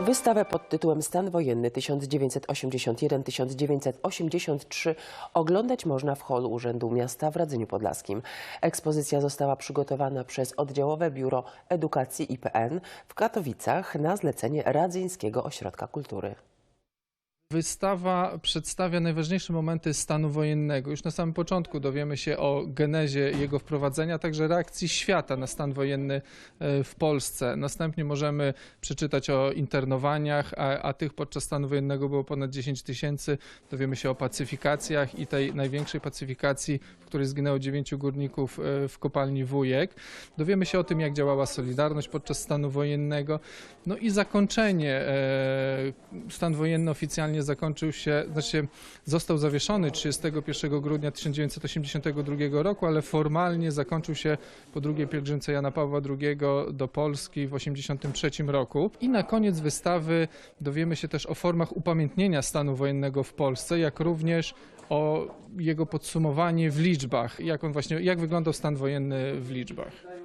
Wystawę pod tytułem Stan wojenny 1981-1983 oglądać można w holu Urzędu Miasta w Radzyniu Podlaskim. Ekspozycja została przygotowana przez Oddziałowe Biuro Edukacji IPN w Katowicach na zlecenie Radzyńskiego Ośrodka Kultury. Wystawa przedstawia najważniejsze momenty stanu wojennego. Już na samym początku dowiemy się o genezie jego wprowadzenia, także reakcji świata na stan wojenny e, w Polsce. Następnie możemy przeczytać o internowaniach, a, a tych podczas stanu wojennego było ponad 10 tysięcy. Dowiemy się o pacyfikacjach i tej największej pacyfikacji, w której zginęło dziewięciu górników e, w kopalni Wujek. Dowiemy się o tym, jak działała Solidarność podczas stanu wojennego. No i zakończenie. e, Stan wojenny oficjalnie zakończył się, znaczy został zawieszony 31 grudnia 1982 roku, ale formalnie zakończył się po drugiej pielgrzymce Jana Pawła II do Polski w 1983 roku. I na koniec wystawy dowiemy się też o formach upamiętnienia stanu wojennego w Polsce, jak również o jego podsumowanie w liczbach, jak on właśnie, jak wyglądał stan wojenny w liczbach.